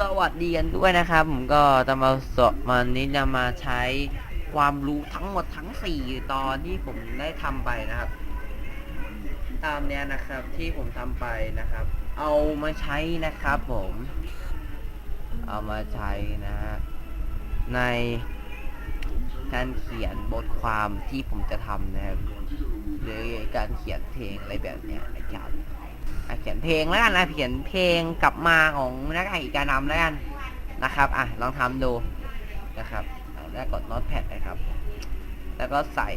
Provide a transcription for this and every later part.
สวัสดีกันด้วยนะครับ ผมก็จะมาสอบมันนี้จะมาใช้ความรู้ทั้งหมดทั้ง4ตอนที่ผมได้ทำไปนะครับ ตามเนี้ยนะครับที่ผมทำไปนะครับ เอามาใช้นะครับผม เอามาใช้นะฮะในการเขียนบทความที่ผมจะทำนะครับหรือการเขียนเพลงอะไรแบบเนี้ยนะครับ อะเขียนเพลงแล้วกันนะเขียนเพลงกลับมาของนักอีการนำแล้วกันนะครับอะลองทำดูนะครับแล้วกด notepad นะครับ แล้วก็ใส่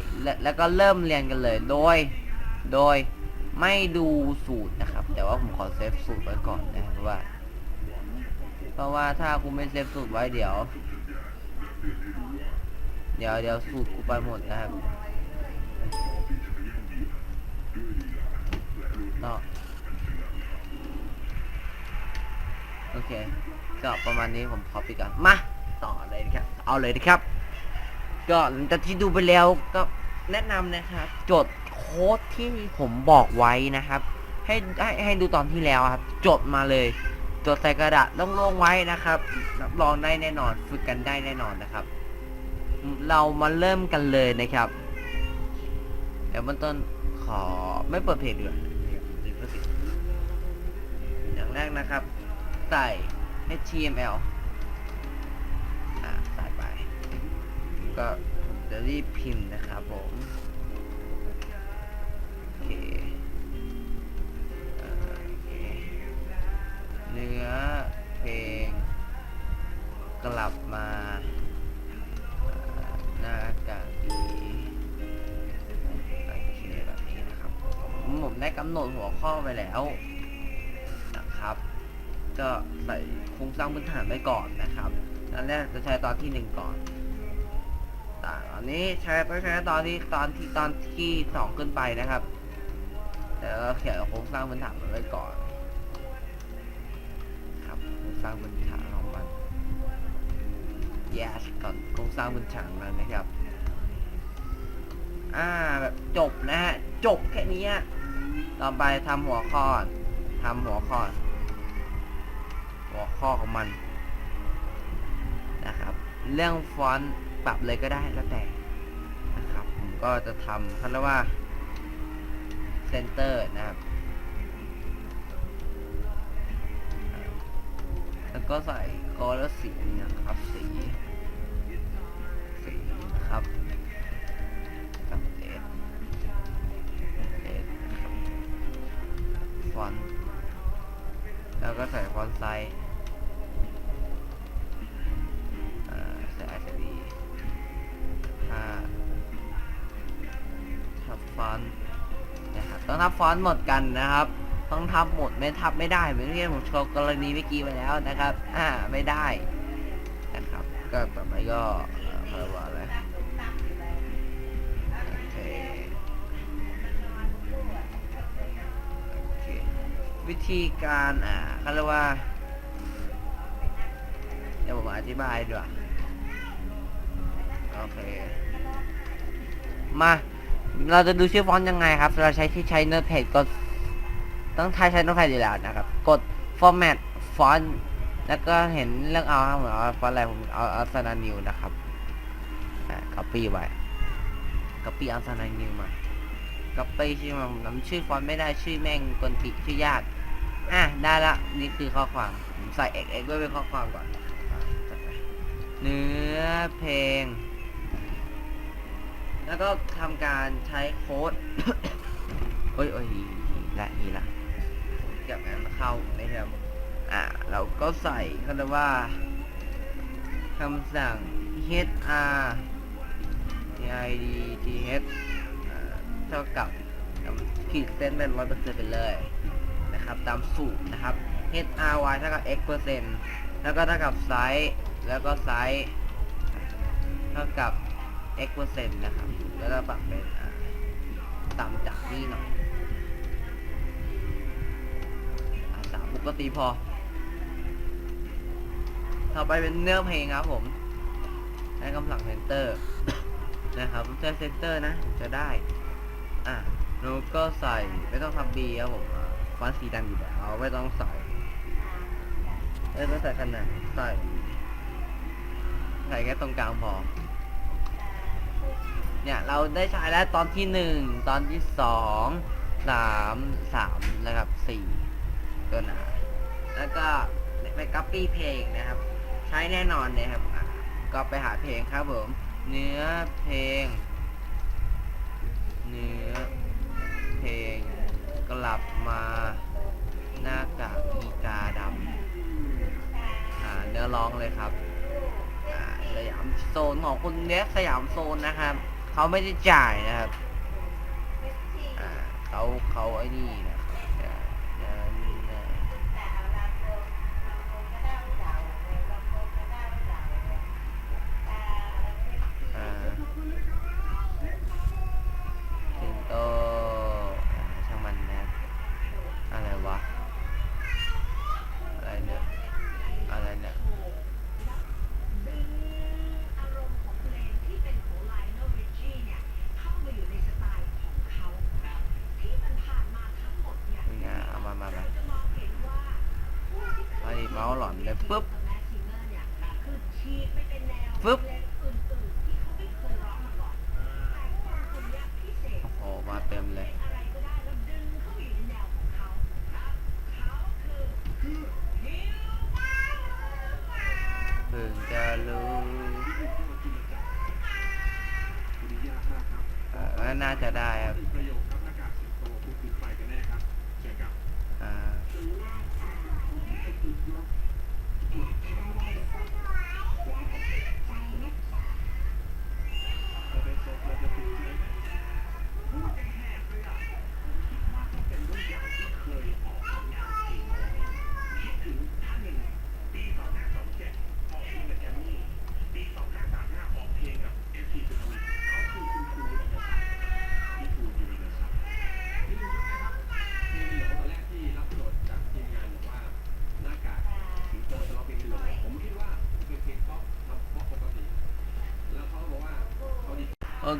แล้วก็เริ่มเรียนกันเลยโดย โดยไม่ดูสูตรนะครับ แต่ว่าผมขอเซฟสูตรไว้ก่อนนะครับเพราะว่า เพราะว่าถ้ากูไม่เซฟสูตรไว้เดี๋ยว เดี๋ยวเดี๋ยวสูตรกูไปหมดนะครับเนาะ โอเค ก็ประมาณนี้ผมขอปิดก่อนมาต่อเลยนะครับ เอาเลยนะครับ ก็หลังจากที่ดูไปแล้วก็แนะนำนะครับ จดโค้ดที่ผมบอกไว้นะครับ ให้ให้ให้ดูตอนที่แล้วครับ จดมาเลย จดใส่กระดาษโล่งๆไว้นะครับรับรองได้แน่นอน ฝึกกันได้แน่นอนนะครับ เรามาเริ่มกันเลยนะครับเดี๋ยวเบื้องต้นขอไม่เปิดเพลงดีกว่าอย่างแรกนะครับ ใส่ HTML อ่าใส่ไป ก็ผมจะรีบพิมพ์นะครับผม โอเคเนื้อเพลง กลับมาหน้ากากดีโอเคแบบนี้นะครับผมผมได้กำหนดหัวข้อไปแล้ว ก็ใส่โครงสร้างพื้นฐานไว้ก่อนนะครับอันแรกจะใช้ตอนที่หนึ่งก่อนแต่ตอนนี้ใช้ต้องใช้ตอนที่ตอนที่ตอนที่สองขึ้นไปนะครับแต่เราเขียนโครงสร้างพื้นฐานไว้ก่อน ครับโครงสร้างพื้นฐานของมัน yes ก่อนโครงสร้างพื้นฐานมันนะครับอ่าแบบจบนะฮะจบแค่นี้ต่อไปทำหัวข้อทำหัวข้อ หัวข้อของมันนะครับ เรื่องฟอนต์ปรับเลยก็ได้แล้วแต่นะครับ ผมก็จะทำเขาเรียกว่าเซนเตอร์นะครับ แล้วก็ใส่กอและสีนะครับสี แล้วก็ใส่ฟอนต์ไซส์อ่าใส่อาจจะดีถ้าทับฟอนต์นะครับต้องทับฟอนต์หมดกันนะครับ ต้องทับหมดไม่ทับไม่ได้เหมือนที่ผมโชว์กรณีเมื่อกี้ไปแล้วนะครับ อ่าไม่ได้นะครับ ก็ต่อไปก็เอ่อเขาเรียกว่า วิธีการอ่าเขาเรียกว่า เดี๋ยวผมอธิบายดีกว่าโอเค มา เราจะดูชื่อฟอนต์ยังไงครับ เราใช้ที่ใช้เนื้อเพจก็ต้องใช้ใช้ต้องใช้อยู่แล้วนะครับ กด format font แล้วก็เห็นเรื่องเอาครับเหมือนเอาฟอนต์อะไรผมเอาอัลซานานิวนะครับอ่า copy ไว้ copy อัลซานานิวมา copy ชื่อมาผมจำชื่อฟอนต์ไม่ได้ชื่อแม่งกวนติชื่อยาก อะได้ละนี่คือข้อความผมใส่ x x ไว้เป็นข้อความก่อนอเนื้อเพลง แล้วก็ทำการใช้โค้ดโอ้ยโอ้ยละนี่ละเก็บงานมาเข้าในะครับอ่าเราก็ใส่เขาเรียกว่าคำสั่ง hr tid th เท่ากับขีดเส้นเป็นร้อยเปอร์เซ็นต์ไปเลย นะครับ ตามสูตรนะครับ h r y เท่ากับ x เปอร์เซ็นต์แล้วก็เท่ากับไซส์แล้วก็ไซส์เท่ากับ x เปอร์เซ็นต์นะครับ แล้วก็ปรับเป็นอ่าต่ำจากนี่หน่อยสามปกติพอ ต่อไปเป็นเนื้อเพลงครับผมใช้คำสั่งเซนเตอร์นะครับใช้เซนเตอร์นะ จะได้ อะแล้วก็ใส่ไม่ต้องทำบีครับผมอะ ฟอนสีดำอยู่แล้วไม่ต้องใส่เอ้ยต้องใส่ขนาดใส่ใส่แค่ตรงกลางพอเนี่ยเราได้ใช้แล้วตอนที่หนึ่งตอนที่สองสามสามนะครับสี่ตัวหนาแล้วก็ไปก๊อปปี้เพลงนะครับ ใช้แน่นอนนะครับก็ไปหาเพลงครับผม เนื้อเพลง เนื้อเพลงกลับมา เลยครับสยามโซนของคุณเนสสยามโซนนะครับเขาไม่ได้จ่ายนะครับเขาเขาไอ้นี่นะ วของเขาครับเขาคือคือฮิวแมนเพิ่งจะรู้น่าจะได้ครับ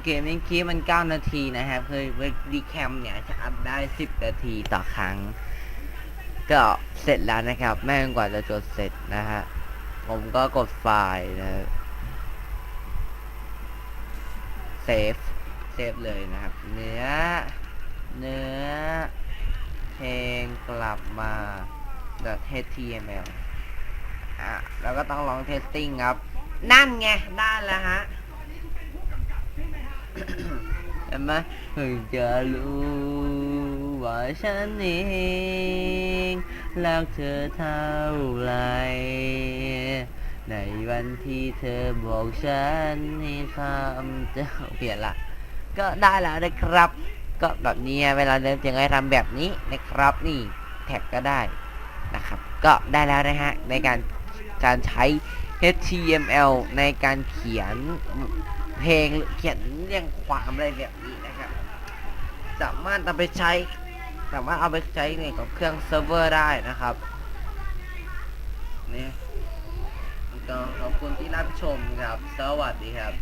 เคเมื่อกี้มัน 9 นาทีนะครับเคยดีแคมเนี่ยจะอัพได้ 10 นาทีต่อครั้ง ก็เสร็จแล้วนะครับ แม่งกว่าจะจดเสร็จนะฮะ ผมก็กดไฟล์นะครับเซฟเซฟเลยนะครับ เนื้อ เนื้อ เพลงกลับมา .html อะ แล้วก็ต้องลองเทสติ้งครับ นั่นไง ได้แล้วฮะ เห็นไหมเพิ่งจะรู้ว่าฉันเองรักเธอเท่าไหรในวันที่เธอบอกฉันให้คำจะเปลี่ยนละก็ได้แล้วนะครับ ก็แบบนี้เวลาเดินยังไงทำแบบนี้นะครับนี่แท็กก็ได้นะครับ ก็ได้แล้วนะฮะในการการใช้ HTML ในการเขียนเพลงเขียนเรียงความอะไรแบบนี้นะครับ สามารถเอาไปใช้ สามารถเอาไปใช้ในกับเครื่องเซิร์ฟเวอร์ได้นะครับนี่ก็ขอบคุณที่รับชมครับ สวัสดีครับ